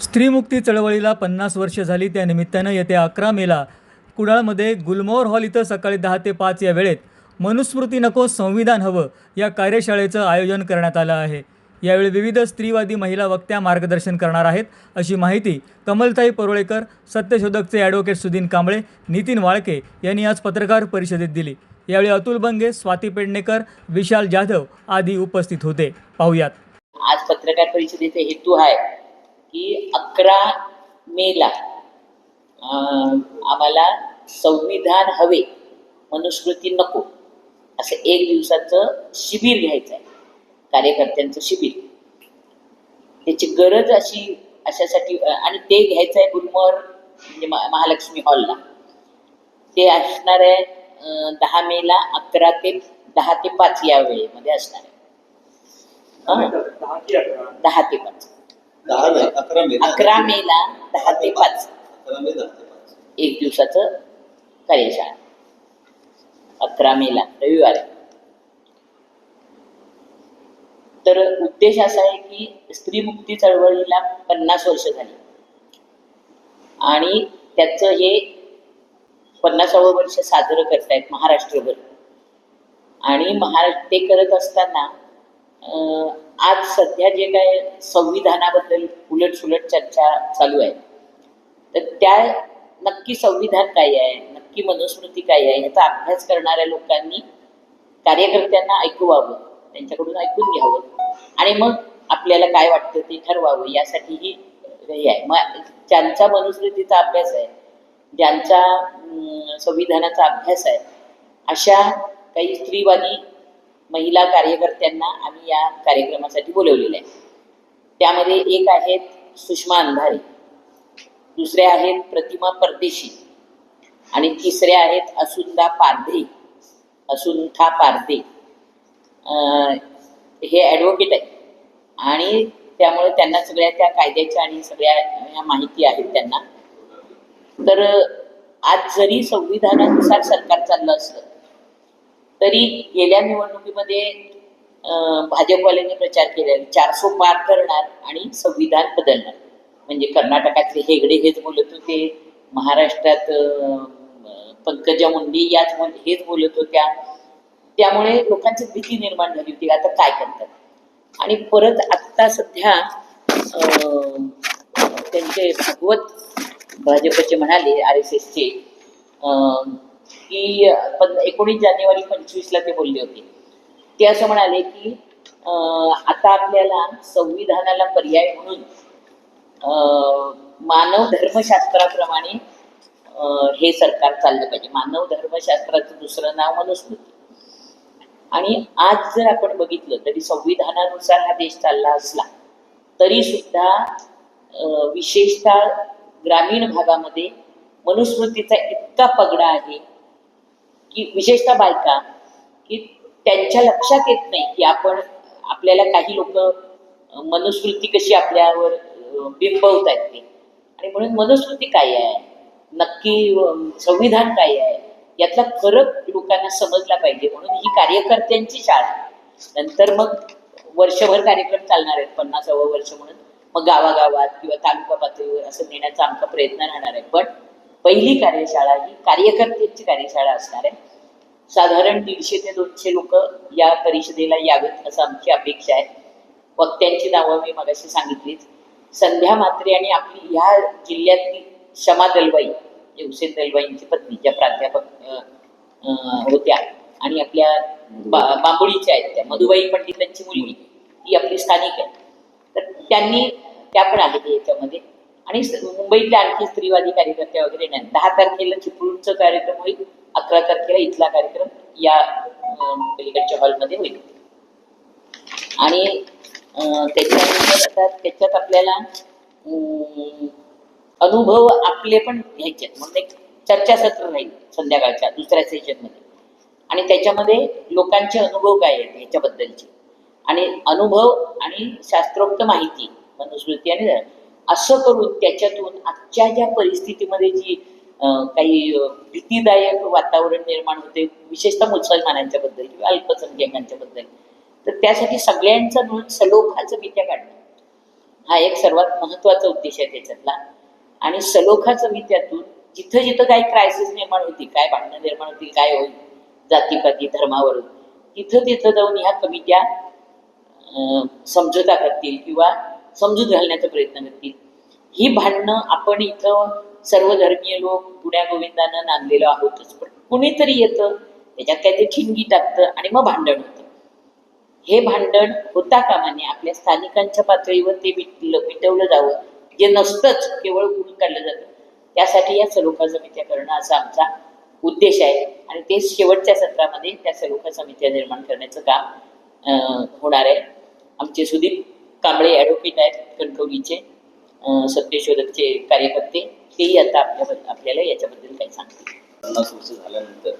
स्त्रीमुक्ती चळवळीला पन्नास वर्ष झाली. त्या निमित्तानं येत्या अकरा मेला कुडाळमध्ये गुलमोहर हॉल इथं सकाळी दहा ते पाच या वेळेत मनुस्मृती नको संविधान हवं या कार्यशाळेचं आयोजन करण्यात आलं आहे. यावेळी विविध स्त्रीवादी महिला वक्त्या मार्गदर्शन करणार आहेत. अशी माहिती कमलताई परोळेकर सत्यशोधकचे ॲडव्होकेट सुदीन कांबळे नितीन वाळके यांनी आज पत्रकार परिषदेत दिली. यावेळी अतुल बंगे स्वाती पेडणेकर विशाल जाधव आदी उपस्थित होते. पाहुयात. आज पत्रकार परिषदेचा हेतू आहे की अकरा मेला. आम्हाला संविधान हवे मनुस्मृती नको. असं एक दिवसाचं शिबिर घ्यायचं आहे कार्यकर्त्यांचं शिबिर. त्याची गरज अशी अशासाठी आणि ते घ्यायचं आहे गुलमोहर म्हणजे महा- महालक्ष्मी हॉलला. ते असणार आहे दहा मेला अकरा ते दहा ते पाच या वेळेमध्ये असणार आहे? दहा ते पाच. दहा नाही अकरा मे अकरा मेला दहा ते पाच. अकरा मे दहा ते पाच. एक दिवसाचं कार्यशाळा. अकरा मेला रविवारी. तर उद्देश असा आहे की स्त्री मुक्ती चळवळीला पन्नास वर्ष झाली. आणि त्याचं हे पन्नासावं वर्ष साजरं करतायत महाराष्ट्रभर. आणि महाराष्ट्र ते करत असताना आज सध्या जे काय संविधानाबद्दल उलटसुलट चर्चा चालू आहे तर त्या नक्की संविधान काय आहे नक्की मनुस्मृती काय आहे याचा अभ्यास करणाऱ्या लोकांनी कार्यकर्त्यांना ऐकवावं त्यांच्याकडून ऐकून घ्यावं आणि मग आपल्याला काय वाटतं ते ठरवावं यासाठीही हे आहे. मग ज्यांचा मनुस्मृतीचा अभ्यास आहे ज्यांचा संविधानाचा अभ्यास आहे अशा काही स्त्रीवादी महिला कार्यकर्त्यांना आम्ही या कार्यक्रमासाठी बोलवलेलं आहे. त्यामध्ये एक आहेत सुषमा अंधारे दुसऱ्या आहेत प्रतिमा परदेशी आणि तिसऱ्या आहेत असुंदा पारधे असुंथा पारधे. हे ॲडव्होकेट आहे आणि त्यामुळे त्यांना सगळ्या त्या कायद्याच्या आणि सगळ्या ह्या माहिती आहेत त्यांना. तर आज जरी संविधानानुसार सरकार चाललं असलं तरी गेल्या निवडणुकीमध्ये अं, भाजपवाल्यांनी प्रचार केलेला. चारशे पार करणार आणि संविधान बदलणार. म्हणजे कर्नाटकातले हेगडे हेच बोलत होते महाराष्ट्रात पंकजा मुंडे याच हेच बोलत होत्या. त्यामुळे लोकांची भीती निर्माण झाली होती. आता काय करतात? आणि परत आत्ता सध्या त्यांचे भागवत भाजपचे म्हणाले आर एस एसचे की एकोणीस जानेवारी पंचवीसला ते बोलले होते. ते असं म्हणाले की अं, आता आपल्याला संविधानाला पर्याय म्हणून अं, मानव धर्मशास्त्राप्रमाणे अं, हे सरकार चाललं पाहिजे. मानव धर्मशास्त्राचं दुसरं नाव मनुस्मृती. आणि आज जर आपण बघितलं तरी संविधानानुसार हा देश चालला असला तरी सुद्धा अं, विशेषतः ग्रामीण भागामध्ये मनुस्मृतीचा इतका पगडा आहे की विशेषतः बायका की त्यांच्या लक्षात येत नाही की आपण आपल्याला काही लोक मनुस्मृती कशी आपल्यावर बिंबवत आहेत ते. आणि म्हणून मनुस्मृती काय आहे? नक्की संविधान काय आहे? यातला फरक लोकांना समजला पाहिजे. म्हणून ही कार्यकर्त्यांची शाळा आहे. नंतर मग वर्षभर कार्यक्रम चालणार आहेत पन्नासावं वर्ष म्हणून. मग गावागावात किंवा तालुका पातळीवर असं नेण्याचा आमचा प्रयत्न राहणार आहे. पण पहिली कार्यशाळा ही कार्यकर्त्यांची कार्यशाळा असणार आहे. साधारण दीडशे ते दोनशे लोक या परिषदेला यावेत असं आमची अपेक्षा आहे. वक्त्यांची नावं मी मगाशी सांगितलीच संध्या म्हात्रे आणि आपली ह्या जिल्ह्यातली क्षमा दलवाई म्हणजे हुसेन दलवाईंची पत्नी ज्या प्राध्यापक होत्या आणि आपल्या बा बांबोळीच्या आहेत त्या मधुबाई पंडितांची मुलगी ती आपली स्थानिक आहे. तर त्यांनी त्या पण आहेत याच्यामध्ये. आणि मुंबईतल्या आणखी स्त्रीवादी कार्यकर्त्या वगैरे नाही. दहा तारखेला चिपळूणचा कार्यक्रम होईल अकरा तारखेला इथला कार्यक्रम या पलीकडच्या हॉलमध्ये होईल. आणि त्याच्यानंतर आता त्याच्यात आपल्याला अनुभव आपले पण घ्यायचे. आहेत. म्हणून एक चर्चासत्र राहील संध्याकाळच्या दुसऱ्या सेशनमध्ये आणि त्याच्यामध्ये लोकांचे अनुभव काय आहेत ह्याच्याबद्दलचे. आणि अनुभव आणि शास्त्रोक्त माहिती मनुस्मृती आणि असं करून त्याच्यातून आजच्या ज्या परिस्थितीमध्ये जी काही भीतीदायक वातावरण निर्माण होते विशेषतः मुसलमानांच्या बद्दल किंवा अल्पसंख्याकांच्या बद्दल तर त्यासाठी सगळ्यांचा मिळून सलोखाचं बित्या काढणं. हा एक सर्वात महत्त्वाचा उद्देश आहे त्याच्यातला. आणि सलोखा समित्यातून जिथं जिथं काही क्रायसिस निर्माण होतील काय भांडणं निर्माण होतील काय होईल जातीपाती धर्मावरून तिथं तिथं जाऊन ह्या कमिट्या अं, समझोता करतील किंवा समजून घालण्याचा प्रयत्न करतील. ही भांडणं आपण इथं सर्व धर्मीय लोक पुण्या गोविंदानं नांदलेलो आहोतच. पण कुणीतरी येतं त्याच्यात काहीतरी ठिणगी टाकतं आणि मग भांडण होतं. हे भांडण होता कामाने आपल्या स्थानिकांच्या पातळीवर ते मिटलं मिटवलं जावं. जे नसतंच केवळ उडून काढलं जातं. त्यासाठी या सलोखा समित्या करणं असा आमचा उद्देश आहे. आणि ते शेवटच्या सत्रामध्ये त्या सलोखा समित्या निर्माण करण्याचं काम अं, होणार आहे. आमचे सुदीप कांबळे ॲडव्होकेट आहेत कणकवलीचे सत्यशोधकचे कार्यकर्ते हेही आता आपल्या आपल्याला याच्याबद्दल काही सांगतील. पन्नास वर्ष झाल्यानंतर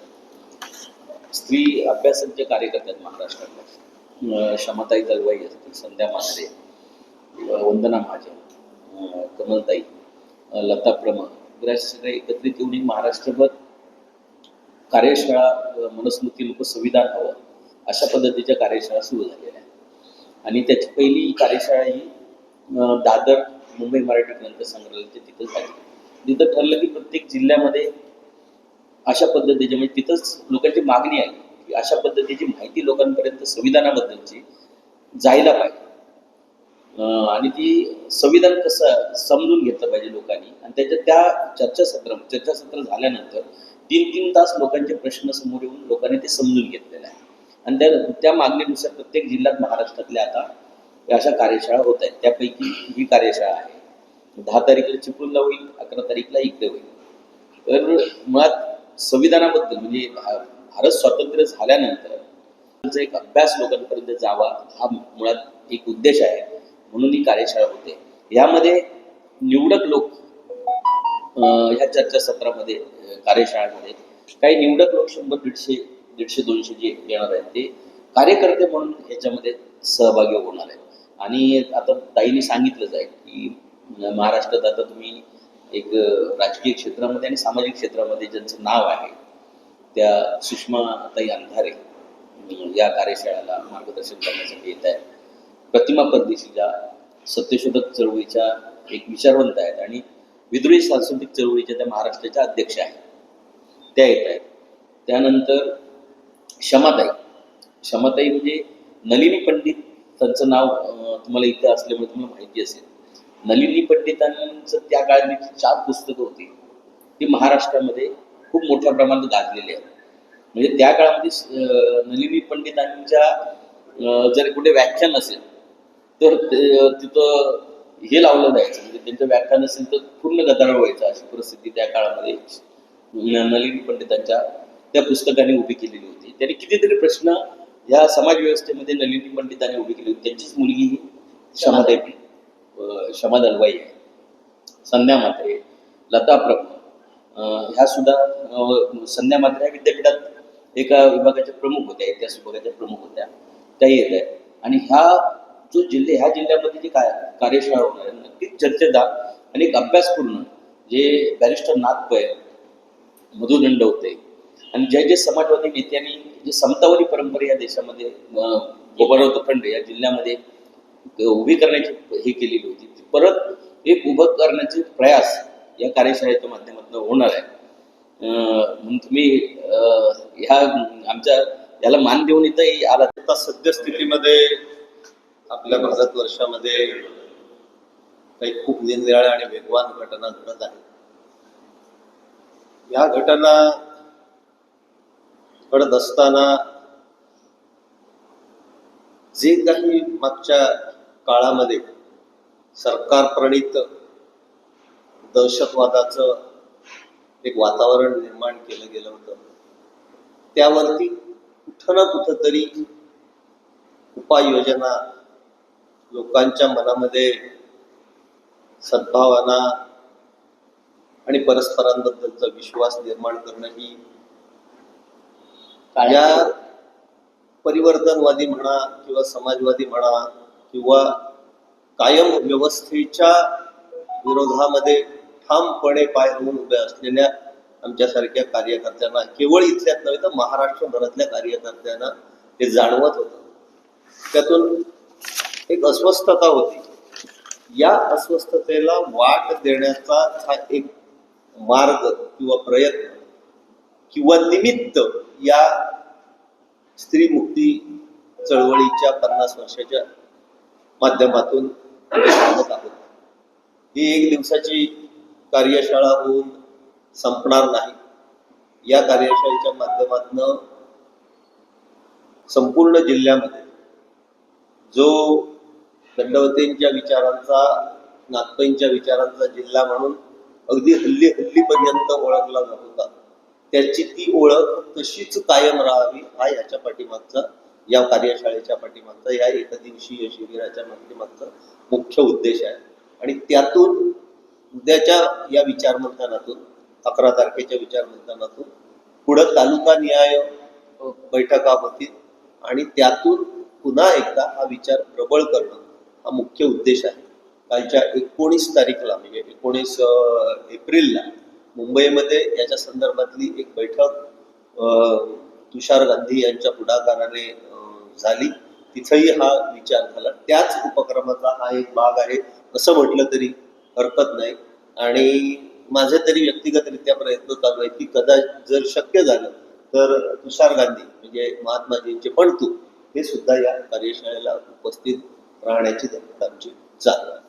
स्त्री अभ्यासाचे कार्यकर्ते आहेत महाराष्ट्रातल्या क्षमताई दलवाई असतील संध्या मासे वंदना महाजन कमलताई लता प्रमा वगैरे सगळे एकत्रित येऊन महाराष्ट्रभर कार्यशाळा मनस्मृती मनुस्मृती लोक संविधान हवं अशा पद्धतीच्या कार्यशाळा सुरू झालेल्या आहेत. आणि त्याची पहिली कार्यशाळा ही दादर मुंबई मराठी ग्रंथ संग्रहालयाच्या तिथं झाली. तिथं ठरलं की प्रत्येक जिल्ह्यामध्ये अशा पद्धतीचे म्हणजे तिथंच लोकांची मागणी आहे की अशा पद्धतीची माहिती लोकांपर्यंत संविधानाबद्दलची जायला पाहिजे. आणि ती संविधान कसं समजून घेतलं पाहिजे लोकांनी आणि त्याच्या त्या चर्चासत्र चर्चासत्र झाल्यानंतर तीन तीन तास लोकांचे प्रश्न समोर येऊन लोकांनी ते समजून घेतलेले आहे. आणि त्या त्या मागणीनुसार प्रत्येक जिल्ह्यात महाराष्ट्रातल्या आता या अशा कार्यशाळा होत आहेत. त्यापैकी ही कार्यशाळा आहे. दहा तारीखला चिपळूणला होईल अकरा तारीखला इकडे होईल. तर मुळात संविधानाबद्दल म्हणजे भारत स्वातंत्र्य झाल्यानंतर एक अभ्यास लोकांपर्यंत जावा हा मुळात एक उद्देश आहे. म्हणून ही कार्यशाळा होते. यामध्ये निवडक लोक ह्या चर्चासत्रामध्ये कार्यशाळामध्ये काही निवडक लोक शंभर दीडशे दीडशे दोनशे जे येणार आहेत ते कार्यकर्ते म्हणून ह्याच्यामध्ये सहभागी होणार आहेत. आणि आता ताईने सांगितलंच आहे की महाराष्ट्रात आता तुम्ही एक राजकीय क्षेत्रामध्ये आणि सामाजिक क्षेत्रामध्ये ज्यांचं नाव आहे त्या सुषमा ताई अंधारे या कार्यशाळेला मार्गदर्शन करण्यासाठी येत आहेत. प्रतिमा परदेशी ज्या सत्यशोधक चळवळीच्या एक विचारवंत आहेत आणि विद्रोही सांस्कृतिक चळवळीच्या त्या महाराष्ट्राच्या अध्यक्ष आहेत. त्या येत आहेत. त्यानंतर क्षमाताई. क्षमाताई म्हणजे नलिनी पंडित त्यांचं नाव तुम्हाला इथं असल्यामुळे तुम्हाला माहिती असेल. नलिनी पंडितांचं त्या काळात जी चार पुस्तकं होती ती महाराष्ट्रामध्ये खूप मोठ्या प्रमाणात गाजलेली आहेत. म्हणजे त्या काळामध्ये नलिनी पंडितांच्या जर कुठे व्याख्यान असेल तर ते- तिथं हे लावलं जायचं. म्हणजे त्यांचं व्याख्यान असेल तर पूर्ण गदारोळ व्हायचं अशी परिस्थिती त्या काळामध्ये न- नलिनी पंडितांच्या त्या पुस्तकाने उभी केलेली होती. त्यांनी कितीतरी प्रश्न या समाज व्यवस्थेमध्ये नलिनी पंडितांनी उभी केली होती. त्यांचीच मुलगी ही क्षमाताई अं, क्षमा दलवाई आहे. संध्या मात्रे लता प्रभू ह्या सुद्धा संध्या मात्रे ह्या विद्यापीठात एका विभागाच्या प्रमुख होत्या इतिहास विभागाच्या प्रमुख होत्या. त्या येत आहेत. आणि ह्या जो जिल्हे ह्या जिल्ह्यामध्ये जी काय कार्यशाळा होणार आहे नक्कीच चर्चेदार आणि एक अभ्यासपूर्ण जे बॅरिस्टर नाथ पै मधु दंडवते आणि जे जे समाजवादी नेत्यांनी जे समतावादी परंपरा या देशामध्ये अं, गोपाळराव तोखंडे या जिल्ह्यामध्ये उभी करण्याची हे केलेली होती. परत एक उभं करण्याचे प्रयास या कार्यशाळेच्या माध्यमातून होणार आहे. म्हणून तुम्ही ह्या आमच्या याला मान देऊन इथं आला आता सद्यस्थितीमध्ये आपल्या भारतवर्षामध्ये काही खूप निरनिराळ्या आणि वेगवान घटना घडत आहेत. या घटना घडत असताना जे काही मागच्या काळामध्ये सरकार प्रणित दहशतवादाचं एक वातावरण निर्माण केलं गेलं होतं त्यावरती कुठं ना कुठं तरी उपाययोजना लोकांच्या मनामध्ये सद्भावना आणि परस्परांबद्दलचा विश्वास निर्माण करणं ही या परिवर्तनवादी म्हणा किंवा समाजवादी म्हणा किंवा कायम व्यवस्थेच्या विरोधामध्ये ठामपणे पाय रोवून उभ्या असलेल्या आमच्यासारख्या कार्यकर्त्यांना केवळ इथल्याच नव्हे तर महाराष्ट्रभरातल्या कार्यकर्त्यांना हे जाणवत होतं. त्यातून एक अस्वस्थता होती. या अस्वस्थतेला वाट देण्याचा हा एक मार्ग किंवा प्रयत्न किंवा निमित्त या स्त्री मुक्ती चळवळीच्या पन्नास वर्षाच्या माध्यमातून सांगत आहोत. ही एक दिवसाची कार्यशाळा होऊन संपणार नाही. या कार्यशाळेच्या माध्यमातून संपूर्ण जिल्ह्यामध्ये जो दंडवतींच्या विचारांचा नागपंच्या विचारांचा जिल्हा म्हणून अगदी हल्ली हल्लीपर्यंत ओळखला जात होता त्याची ती ओळख तशीच कायम राहावी हा याच्या पाठीमागचा या कार्यशाळेच्या पाठीमागचा या एकदिवसीय शिबिराच्या पाठीमागचा मुख्य उद्देश आहे. आणि त्यातून उद्याच्या या विचारमंथनातून अकरा तारखेच्या विचारमंथनातून पुढं तालुका न्याय बैठका होतील आणि त्यातून पुन्हा एकदा हा विचार प्रबळ करणं हा मुख्य उद्देश आहे. कालच्या एकोणीस तारीखला म्हणजे एकोणीस एप्रिलला मुंबईमध्ये याच्या संदर्भातली एक बैठक तुषार गांधी यांच्या पुढाकाराने झाली. तिथंही हा विचार झाला. त्याच उपक्रमाचा हा एक भाग आहे. असं म्हटलं तरी हरकत नाही. आणि माझे तरी व्यक्तिगतरित्या प्रयत्न चालू आहे की कदाचित जर शक्य झालं तर तुषार गांधी म्हणजे महात्माजींचे पण तू हे सुद्धा या कार्यशाळेला उपस्थित राहण्याची आमची चालू आहे